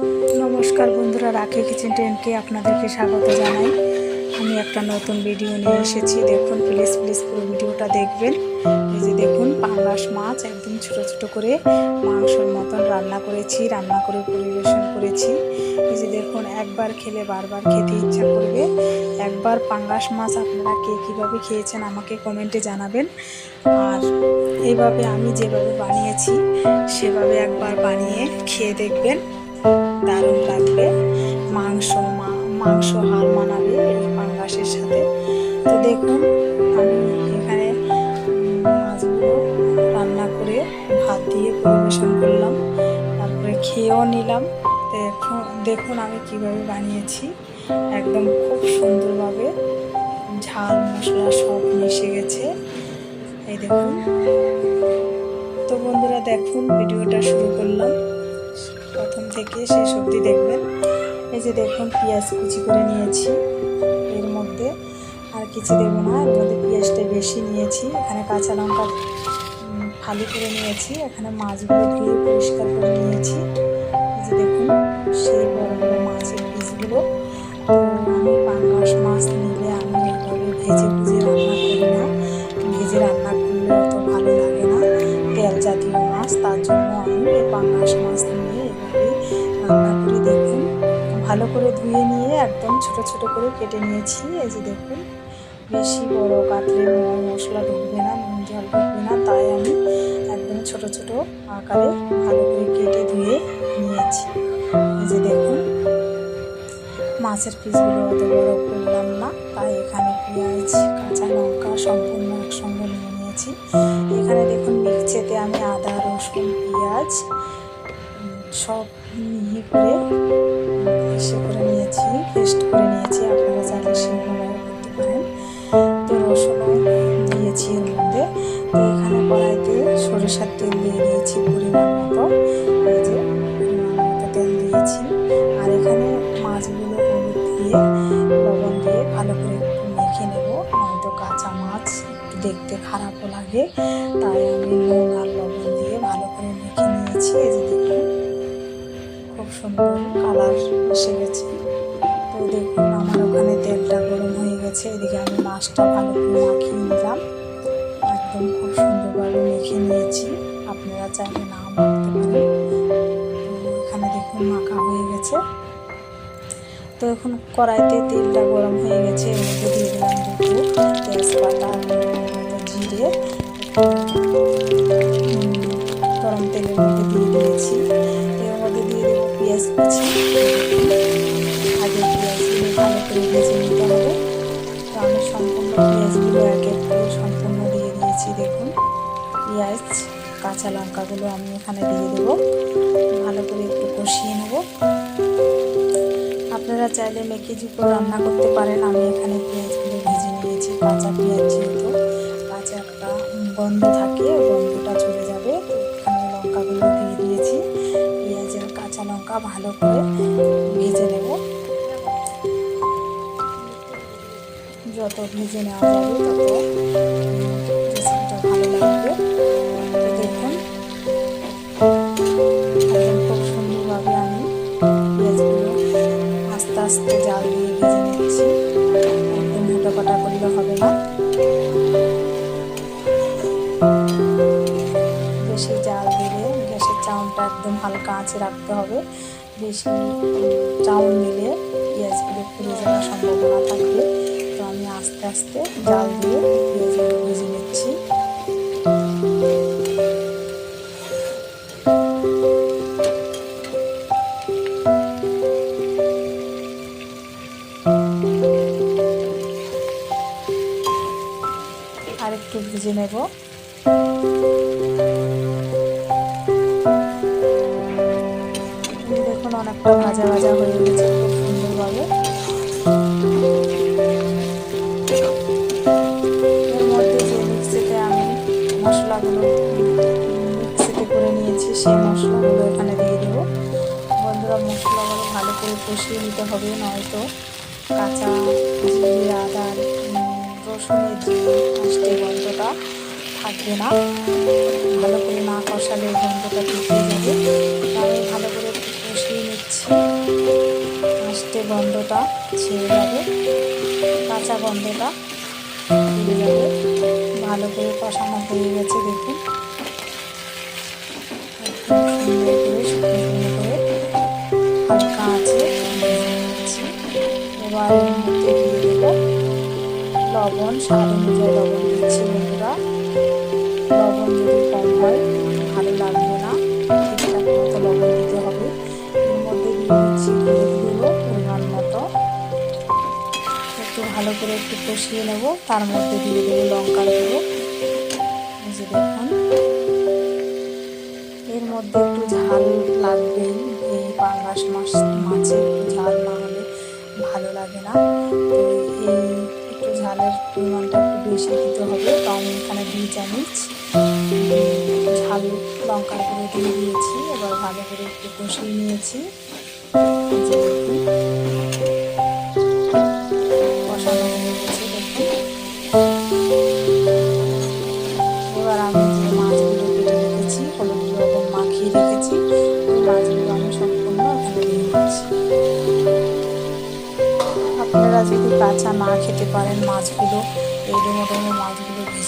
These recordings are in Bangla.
নমস্কার বন্ধুরা রাখি কিচেন টেনকে আপনাদেরকে স্বাগত জানাই। আমি একটা নতুন ভিডিও নিয়ে এসেছি। দেখুন প্লিজ প্লিজ পুরো ভিডিওটা দেখবেন। এই যে দেখুন পাঙ্গাস মাছ একদম ছোটো ছোটো করে মাংসর মতন রান্না করেছি, রান্না করে পরিবেশন করেছি। এই যে দেখুন, একবার খেলে বারবার খেতে ইচ্ছা করবে। একবার পাঙ্গাস মাছ আপনারা কে কীভাবে খেয়েছেন আমাকে কমেন্টে জানাবেন। আর এইভাবে আমি যেভাবে বানিয়েছি, সেভাবে একবার বানিয়ে খেয়ে দেখবেন। দারুণ লাগবে। মাংস মা- মাংস হার মানাবে এই পাঙ্গাসের সাথে। তো দেখুন, আমি এখানে মাছগুলো রান্না করে ভাত দিয়ে পরিবেশন করলাম। তারপরে খেয়েও নিলাম। দেখুন দেখুন আমি কীভাবে বানিয়েছি। একদম খুব সুন্দরভাবে ঝাল, মশলা সব মিশে গেছে। এই দেখুন। তো বন্ধুরা, দেখুন, ভিডিওটা শুরু করলাম। থেকে শেষ অবধি দেখবেন। এই যে দেখুন, পেঁয়াজ কুচি করে নিয়েছি এর মধ্যে। আর কিছু দেবো না, এর মধ্যে পেঁয়াজটা বেশি নিয়েছি। এখানে কাঁচা লঙ্কা ফালি করে নিয়েছি। এখানে মাছগুলো ধুয়ে পরিষ্কার করে নিয়েছি। এই যে দেখুন, সেই বড় বড় মাছের পিসগুলো। আমি পাঙ্গাস মাছ নিলে আমি এইভাবে ভেজে ভেজে রান্না করি না। ভেজে রান্না করলে অত ভালো লাগে না। তেল জাতীয় মাছ, তার জন্য আমি এই পাঙ্গাস মাছ ধুয়ে নিয়ে একদম ছোট ছোট করে কেটে নিয়েছি। এই যে দেখুন, বেশি বড় কাটলে মশলা ঢুকবে না, নুন জল ঢুকবে না, তাই আমি একদম ছোট ছোট আকারে ভালো করে কেটে ধুয়ে নিয়েছি। এই যে দেখুন, মাছের পিসগুলো অত বড় করলাম না, তাই এখানে পেঁয়াজ, কাঁচা লঙ্কা সম্পূর্ণ একসঙ্গে নিয়ে নিয়েছি। এখানে দেখুন, মিক্সেতে আমি আদা, রসুন, পেঁয়াজ সব মিহি করে এসে করে নিয়েছি পেস্ট করে নিয়েছি, আপনারা চাইলে সেগুলো করতে পারেন। তো রসুনও দিয়েছি এর মধ্যে। তো এখানে কড়াইতে সরিষার তেল দিয়ে দিয়েছি পরিমাণ মতো। এই যে পরিমাণ মতো তেল দিয়েছি। আর এখানে মাছগুলো হলুদ দিয়ে, লবণ দিয়ে ভালো করে মেখে নেব, নয়তো কাঁচা মাছ একটু দেখতে খারাপও লাগে। তাই আমি নুন আর লবণ দিয়ে ভালো করে মেখে নিয়েছি। এই যে দেখুন, খুব সুন্দর কালার এসে গেছে। গেছে এদিকে আমি মাছটা ভালো করে মাখিয়ে নিলাম। একদম খুব সুন্দরভাবে মেখে নিয়েছি। আপনারা চাইলে না মাখতে পারেন। এখানে দেখুন মাখা হয়ে গেছে। তো এখন কড়াইতে তেলটা গরম হয়ে গেছে, এর মধ্যে দিয়ে দিলাম দুটো তেজপাতা জিরে। গরম তেলের মধ্যে দিয়ে দিয়েছি। এর মধ্যে দিয়ে দেবো পেঁয়াজ কুচি। কাঁচা লঙ্কাগুলো আমি এখানে দিয়ে দেবো। ভালো করে একটু কষিয়ে নেব। আপনারা চাইলে মেখে জুপো রান্না করতে পারেন। আমি এখানে পেঁয়াজগুলো ভেজে নিয়েছি। কাঁচা পেঁয়াজ যেহেতু, কাঁচা একটা গন্ধ থাকে, ওই গন্ধটা চলে যাবে। এখানে লঙ্কাগুলো দিয়ে দিয়েছি। পেঁয়াজের কাঁচা লঙ্কা ভালো করে ভেজে নেব। যত ভেজে নেওয়া যাবে, তত ভালো লাগবে। আস্তে জাল দিয়ে ভেজে নিচ্ছি একদম মোটা কটা করলে হবে না। বেশি জাল দিলে গ্যাসের চাউনটা একদম হালকা আঁচে রাখতে হবে। বেশি চাউন দিলে পেঁয়াজগুলো পুড়ে যাওয়ার সম্ভাবনা থাকবে। তো আমি আস্তে আস্তে জাল দিয়ে ভাজা ভাজা হয়ে গেছে খুব সুন্দরভাবে এর মধ্যে যে মিক্সিতে আমি মশলাগুলো, মিক্সিতে করে নিয়েছি, সেই মশলাগুলো এখানে দিয়ে দেবো। বন্ধুরা, মশলাগুলো ভালো করে কষিয়ে নিতে হবে, নয়তো কাঁচা জিরে আদার রসুনের যে মিষ্টি গন্ধটা থাকবে না। ভালো করে না কষালে গন্ধটা ঢুকে যাবে। তো ভালো করে আষ্টে গন্ধটা ছেড়ে যাবে, কাঁচা গন্ধটা চলে যাবে। ভালো করে কষানো হয়ে গেছে, দেখুন। লবণ, স্বাদ অনুযায়ী লবণ দিচ্ছি বন্ধুরা করে একটু কষিয়ে নেব, তার মধ্যে দিয়ে দেবো লঙ্কা এই যে দেখুন। এর মধ্যে একটু ঝাল লাগবেই এই পাঙ্গাস মাছ, মাছে একটু ঝাল না হলে ভালো লাগে না। তো এই একটু ঝালের পরিমাণটা একটু বেশি দিতে হবে তো আমি এখানে দুই চামচ। ঝাল লঙ্কার করে দিয়ে দিয়েছি, এবার ভালো করে একটু কষিয়ে নিয়েছি।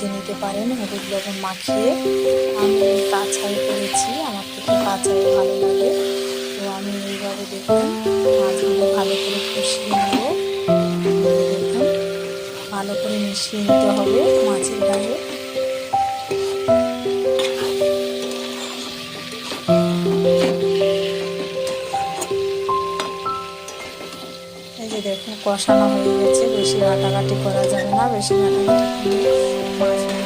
ভেজে নিতে পারেন হলুদ লবণ মাখিয়ে। আমি কাঁচাই করেছি, আমার থেকে কাঁচাই ভালো লাগে। তো আমি এইভাবে দেখুন, মাছগুলো ভালো করে কষিয়ে নেব। দেখুন, ভালো করে মিশিয়ে নিতে হবে মাছের গায়ে। কষানো হয়ে গেছে বেশি ঘাটাঘাটি করা যাবে না বেশি ঘাটাঘাটি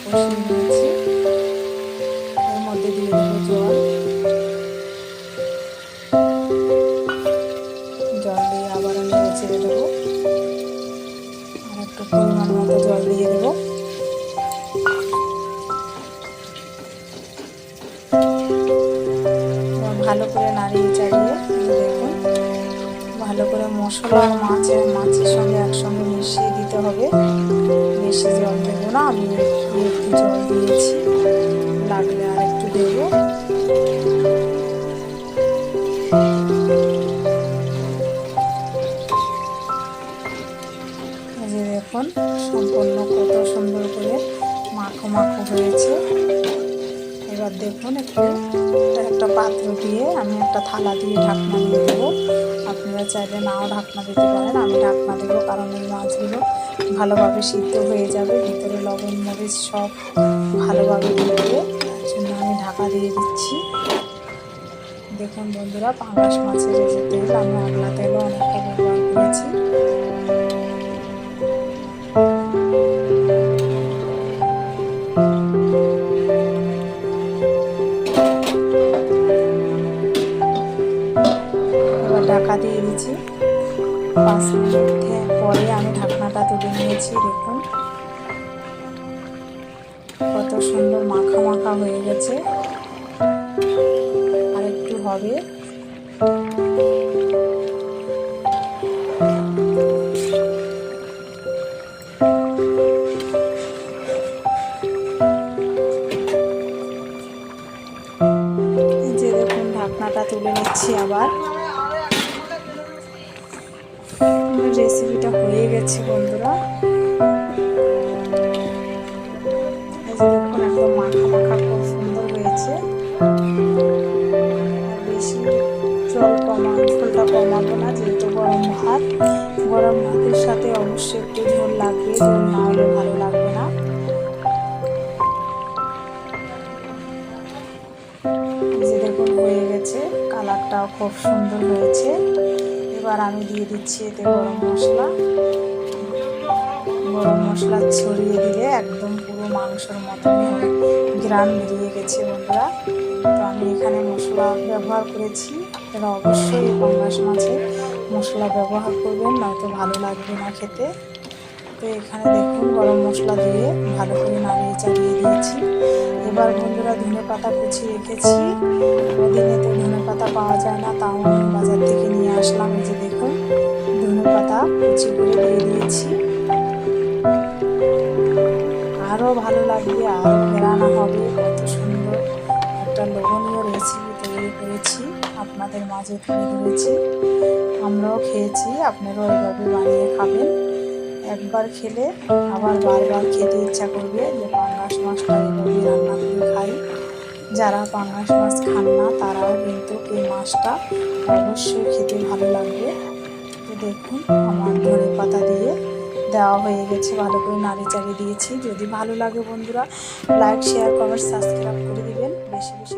আস্তে একটু থালা দিয়ে ঢাকনা দিয়ে দেবো। আপনারা চাইলে নাও ঢাকনা দিতে পারেন। আমি ঢাকনা দেবো কারণ এই মাছগুলো ভালোভাবে সিদ্ধ হয়ে যাবে। ভিতরে লবণ, মরিচ সব ভালোভাবে ঢুকবে তার জন্য আমি ঢাকা দিয়ে দিচ্ছি। দেখুন বন্ধুরা, পাঙাশ মাছের রেসিপি আমি আগলা তেলও অনেকটা ব্যবহার করেছি। আর একটু হবে। ঢাকনাটা তুলে নিচ্ছি আবার। রেসিপিটা হয়ে গেছে বন্ধুরা। এই দেখুন, একদম মাখা গরম ভাতের সাথে অবশ্যই একটু ঝোল লাগবে ঝোল না হলে ভালো লাগবে না। যে দেখুন, হয়ে গেছে। কালারটাও খুব সুন্দর হয়েছে। এবার আমি দিয়ে দিচ্ছি এতে গরম মশলা। গরম মশলা ছড়িয়ে দিলে একদম পুরো মাংসের মতনই গ্রান বেরিয়ে গেছে বন্ধুরা। তো আমি এখানে মশলা ব্যবহার করেছি। আপনারা অবশ্যই পাঙ্গাস মাছে মশলা ব্যবহার করবেন, নয়তো ভালো লাগবে না খেতে। তো এখানে দেখুন গরম মশলা দিয়ে ভালো করে নাড়িয়ে চাড়িয়ে দিয়েছি। এবার বন্ধুরা ধনে পাতা কুচি রেখেছি। ওদিনে তো ধনে পাতা পাওয়া যায় না, তাও আমি বাজার থেকে নিয়ে আসলাম। যে দেখুন, ধনে পাতা কুচি করে দিয়ে দিয়েছি। আরও ভালো লাগবে, আরও বেড়ানো হবে। কত সুন্দর একটা লোভনীয় রেসিপি তৈরি করেছি। আপনাদের মাঝে তুলে ধরেছি। আমরাও খেয়েছি, আপনারাও এইভাবে বানিয়ে খাবেন। একবার খেলে আবার বারবার খেতে ইচ্ছা করবে যে পাঙ্গাস মাছটা এইভাবে রান্না করে খাই। যারা পাঙ্গাস মাছ খান না, তারাও কিন্তু এই মাছটা অবশ্যই খেতে ভালো লাগবে। তো দেখুন, আমার ধনে পাতা দিয়ে দেওয়া হয়ে গেছে, ভালো করে নাড়ি চাড়িয়ে দিয়েছি। যদি ভালো লাগে বন্ধুরা, লাইক শেয়ার কমেন্ট সাবস্ক্রাইব করে দিবেন। বেশি বেশি